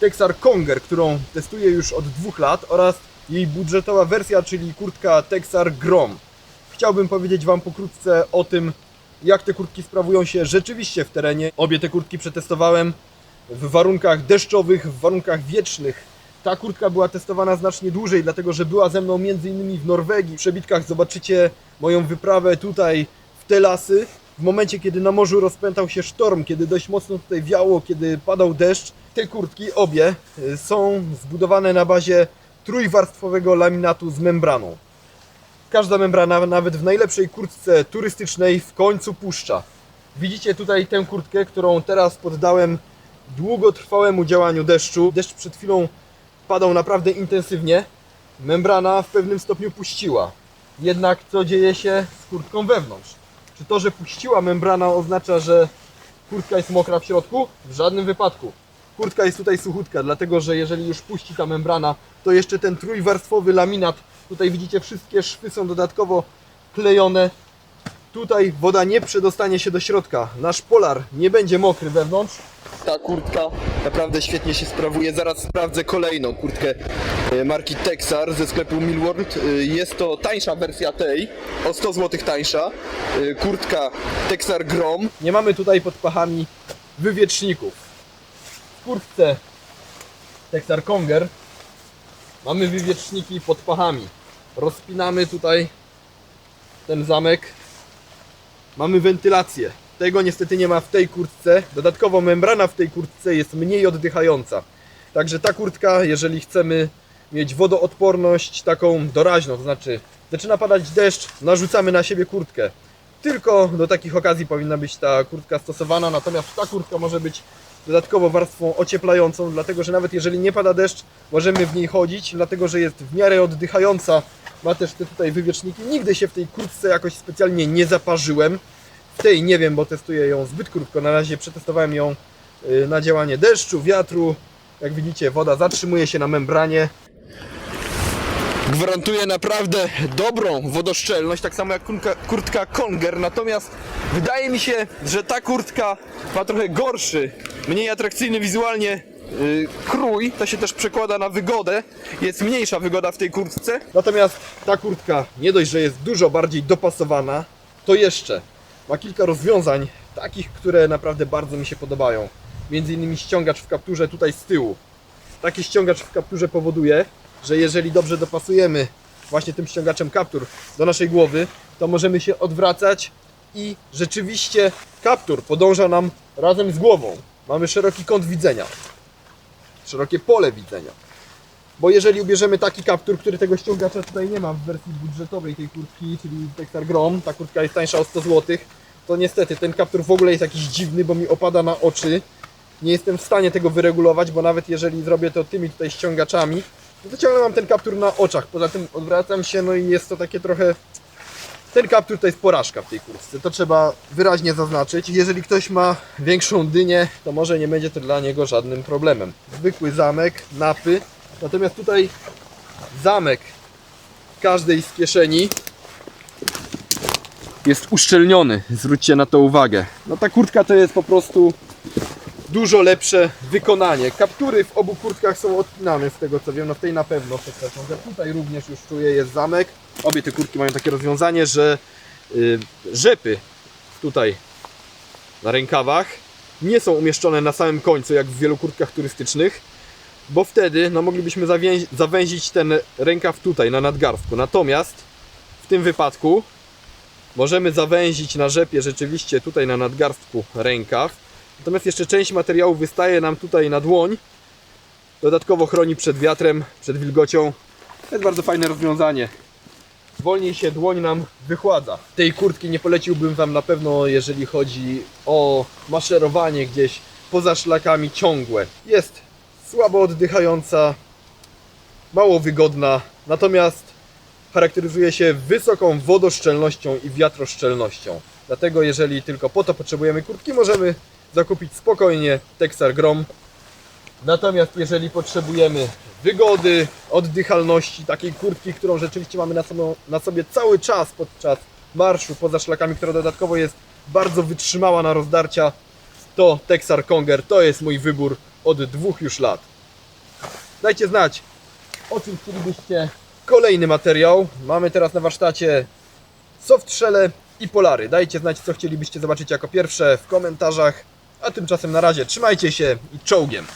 Texar Conger, którą testuję już od dwóch lat oraz jej budżetowa wersja, czyli kurtka Texar Grom. Chciałbym powiedzieć Wam pokrótce o tym, jak te kurtki sprawują się rzeczywiście w terenie. Obie te kurtki przetestowałem w warunkach deszczowych, w warunkach wiecznych. Ta kurtka była testowana znacznie dłużej, dlatego że była ze mną m.in. w Norwegii. W przebitkach zobaczycie moją wyprawę tutaj w te lasy. W momencie, kiedy na morzu rozpętał się sztorm, kiedy dość mocno tutaj wiało, kiedy padał deszcz, te kurtki, obie, y, są zbudowane na bazie trójwarstwowego laminatu z membraną. Każda membrana, nawet w najlepszej kurtce turystycznej, w końcu puszcza. Widzicie tutaj tę kurtkę, którą teraz poddałem długotrwałemu działaniu deszczu. Deszcz przed chwilą padał naprawdę intensywnie. Membrana w pewnym stopniu puściła. Jednak co dzieje się z kurtką wewnątrz? Czy to, że puściła membrana oznacza, że kurtka jest mokra w środku? W żadnym wypadku. Kurtka jest tutaj suchutka, dlatego że jeżeli już puści ta membrana, to jeszcze ten trójwarstwowy laminat, tutaj widzicie wszystkie szwy są dodatkowo klejone. Tutaj woda nie przedostanie się do środka. Nasz polar nie będzie mokry wewnątrz. Ta kurtka naprawdę świetnie się sprawuje. Zaraz sprawdzę kolejną kurtkę e, marki Texar ze sklepu Millworld. E, Jest to tańsza wersja tej, o 100 zł tańsza. E, Kurtka Texar Grom. Nie mamy tutaj pod pachami wywieczników. W kurtce Texar Conger mamy wywieczniki pod pachami. Rozpinamy tutaj ten zamek. Mamy wentylację. Tego niestety nie ma w tej kurtce. Dodatkowo membrana w tej kurtce jest mniej oddychająca. Także ta kurtka, jeżeli chcemy mieć wodoodporność taką doraźną, to znaczy zaczyna padać deszcz, narzucamy na siebie kurtkę. Tylko do takich okazji powinna być ta kurtka stosowana, natomiast ta kurtka może być dodatkowo warstwą ocieplającą, dlatego że nawet jeżeli nie pada deszcz, możemy w niej chodzić, dlatego że jest w miarę oddychająca. Ma też te tutaj wywieczniki. Nigdy się w tej kurtce jakoś specjalnie nie zaparzyłem. W tej nie wiem, bo testuję ją zbyt krótko. Na razie przetestowałem ją y, na działanie deszczu, wiatru. Jak widzicie, woda zatrzymuje się na membranie. Gwarantuje naprawdę dobrą wodoszczelność, tak samo jak kurtka, kurtka Conger. Natomiast wydaje mi się, że ta kurtka ma trochę gorszy, mniej atrakcyjny wizualnie yy, krój. To się też przekłada na wygodę. Jest mniejsza wygoda w tej kurtce. Natomiast ta kurtka nie dość, że jest dużo bardziej dopasowana, to jeszcze ma kilka rozwiązań, takich, które naprawdę bardzo mi się podobają. Między innymi ściągacz w kapturze tutaj z tyłu. Taki ściągacz w kapturze powoduje, że jeżeli dobrze dopasujemy właśnie tym ściągaczem kaptur do naszej głowy, to możemy się odwracać i rzeczywiście kaptur podąża nam razem z głową. Mamy szeroki kąt widzenia, szerokie pole widzenia. Bo jeżeli ubierzemy taki kaptur, który tego ściągacza tutaj nie ma w wersji budżetowej tej kurtki, czyli Texar Grom, ta kurtka jest tańsza o 100 zł, to niestety ten kaptur w ogóle jest jakiś dziwny, bo mi opada na oczy. Nie jestem w stanie tego wyregulować, bo nawet jeżeli zrobię to tymi tutaj ściągaczami, ciągle mam ten kaptur na oczach. Poza tym odwracam się, no i jest to takie trochę... Ten kaptur to jest porażka w tej kurtce, to trzeba wyraźnie zaznaczyć. Jeżeli ktoś ma większą dynię, to może nie będzie to dla niego żadnym problemem. Zwykły zamek, napy, natomiast tutaj zamek każdej z kieszeni jest uszczelniony. Zwróćcie na to uwagę. No ta kurtka to jest po prostu dużo lepsze wykonanie. Kaptury w obu kurtkach są odpinane z tego co wiem, no w tej na pewno przepraszam, że tutaj również już czuję jest zamek. Obie te kurtki mają takie rozwiązanie, że y, rzepy tutaj na rękawach nie są umieszczone na samym końcu jak w wielu kurtkach turystycznych, bo wtedy no, moglibyśmy zawęzić ten rękaw tutaj na nadgarstku. Natomiast w tym wypadku możemy zawęzić na rzepie rzeczywiście tutaj na nadgarstku rękaw. Natomiast jeszcze część materiału wystaje nam tutaj na dłoń. Dodatkowo chroni przed wiatrem, przed wilgocią. To jest bardzo fajne rozwiązanie. Wolniej się dłoń nam wychładza. Tej kurtki nie poleciłbym Wam na pewno, jeżeli chodzi o maszerowanie gdzieś poza szlakami ciągłe. Jest słabo oddychająca, mało wygodna, natomiast charakteryzuje się wysoką wodoszczelnością i wiatroszczelnością. Dlatego jeżeli tylko po to potrzebujemy kurtki, możemy zakupić spokojnie Texar Grom. Natomiast jeżeli potrzebujemy wygody, oddychalności, takiej kurtki, którą rzeczywiście mamy na na sobie cały czas podczas marszu poza szlakami, która dodatkowo jest bardzo wytrzymała na rozdarcia, to Texar Conger to jest mój wybór od dwóch już lat. Dajcie znać, o czym chcielibyście kolejny materiał. Mamy teraz na warsztacie softshelle i polary. Dajcie znać, co chcielibyście zobaczyć jako pierwsze w komentarzach. A tymczasem na razie trzymajcie się i czołgiem.